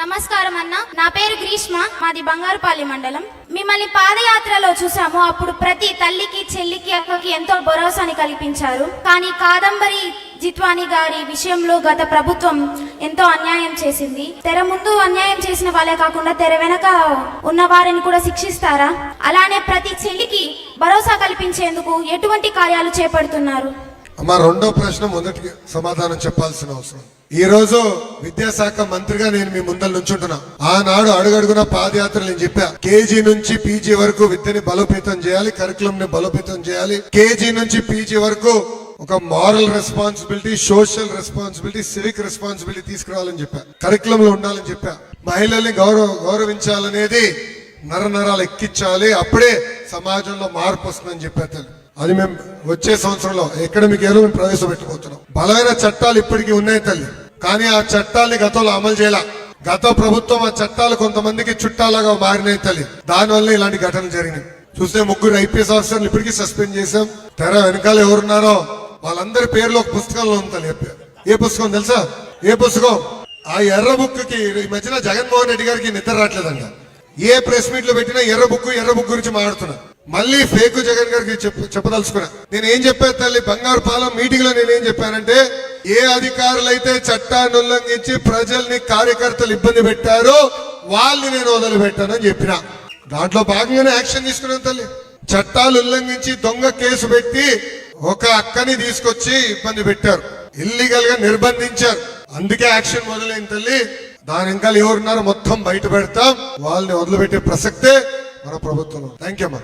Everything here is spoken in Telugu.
నమస్కారం అన్న. నా పేరు గ్రీష్మ మాది బంగారుపల్లి మండలం. మిమ్మల్ని పాదయాత్రలో చూసాము అప్పుడు ప్రతి తల్లికి చెల్లికి అక్కకి ఎంతో భరోసాని కల్పించారు. కానీ కాదంబరి జిత్వాని గారి విషయంలో గత ప్రభుత్వం ఎంతో అన్యాయం చేసింది. తెర ముందు అన్యాయం చేసిన వాళ్ళే కాకుండా తెర వెనక ఉన్న వారిని కూడా శిక్షిస్తారా? అలానే ప్రతి చెల్లికి భరోసా కల్పించేందుకు ఎటువంటి కార్యాలు చేపడుతున్నారు? మా రెండో ప్రశ్న మొదటికి సమాధానం చెప్పాల్సిన అవసరం. ఈ రోజు విద్యాశాఖ మంత్రిగా నేను మీ ముందర నుంచుంటున్నా. ఆనాడు అడుగడుగున పాదయాత్ర నేను చెప్పా. కేజీ నుంచి పీజీ వరకు విద్యని బలోపేతం చేయాలి కరికులం ని బలోపేతం చేయాలి. కేజీ నుంచి పీజీ వరకు ఒక moral responsibility social responsibility civic responsibility తీసుకురావాలని చెప్పా. కరికులంలో ఉండాలని చెప్పా. మహిళల్ని గౌరవ గౌరవించాలనేది నర నరాలు ఎక్కించాలి అప్పుడే సమాజంలో మార్పు వస్తుందని చెప్పారు అది మేము వచ్చే సంవత్సరంలో ఎకడమిక్ ఇయర్ మేము ప్రవేశపెట్టబోతున్నాం. బలమైన చట్టాలు ఇప్పటికీ ఉన్నాయి తల్లి. కానీ ఆ చట్టాల్ని గతంలో అమలు చేయాల. గత ప్రభుత్వం ఆ చట్టాలు కొంతమందికి చుట్టాలుగా మారినాయి తల్లి. దానివల్ల ఇలాంటి ఘటనలు జరిగినాయి. చూస్తే ముగ్గురు ఐపీఎస్ ఆఫీసర్లు ఇప్పటికీ సస్పెండ్ చేశాం. తెర వెనకాల ఎవరున్నారో వాళ్ళందరి పేర్లు ఒక పుస్తకంలో ఉంది తల్లి. ఏ పుస్తకం తెలుసా? ఏ పుస్తకం? ఆ ఎర్ర బుక్కి ఈ మధ్యన జగన్మోహన్ రెడ్డి గారికి నిద్ర రావట్లేదంట. ఏ ప్రెస్ మీట్లో పెట్టినా ఎర్ర బుక్కు ఎర్ర బుక్ గురించి మాట్లాడుతున్నా. మళ్ళీ ఫేక్ జగన్ గారికి చెప్ప చెప్పదలుచుకున్నా. నేను ఏం చెప్పాను తల్లి? బంగారు పాలెం మీటింగ్లో నేను ఏం చెప్పానంటే ఏ అధికారులైతే చట్టాన్ని ఉల్లంఘించి ప్రజల్ని కార్యకర్తలు ఇబ్బంది పెట్టారో వాళ్ళని నేను వదిలిపెట్టానని చెప్పిన. దాంట్లో భాగంగానే యాక్షన్ తీసుకున్నాను తల్లి. చట్టాలు ఉల్లంఘించి దొంగ కేసు పెట్టి ఒక అక్కని తీసుకొచ్చి ఇబ్బంది పెట్టారు. ఇల్లీగల్గా నిర్బంధించారు. అందుకే యాక్షన్ మొదలైంది తల్లి. దాని ఇంకా ఎవరున్నారో మొత్తం బయట పెడతాం. వాళ్ళని వదిలిపెట్టే ప్రసక్తే మన ప్రభుత్వం థ్యాంక్ యూ అమ్మా.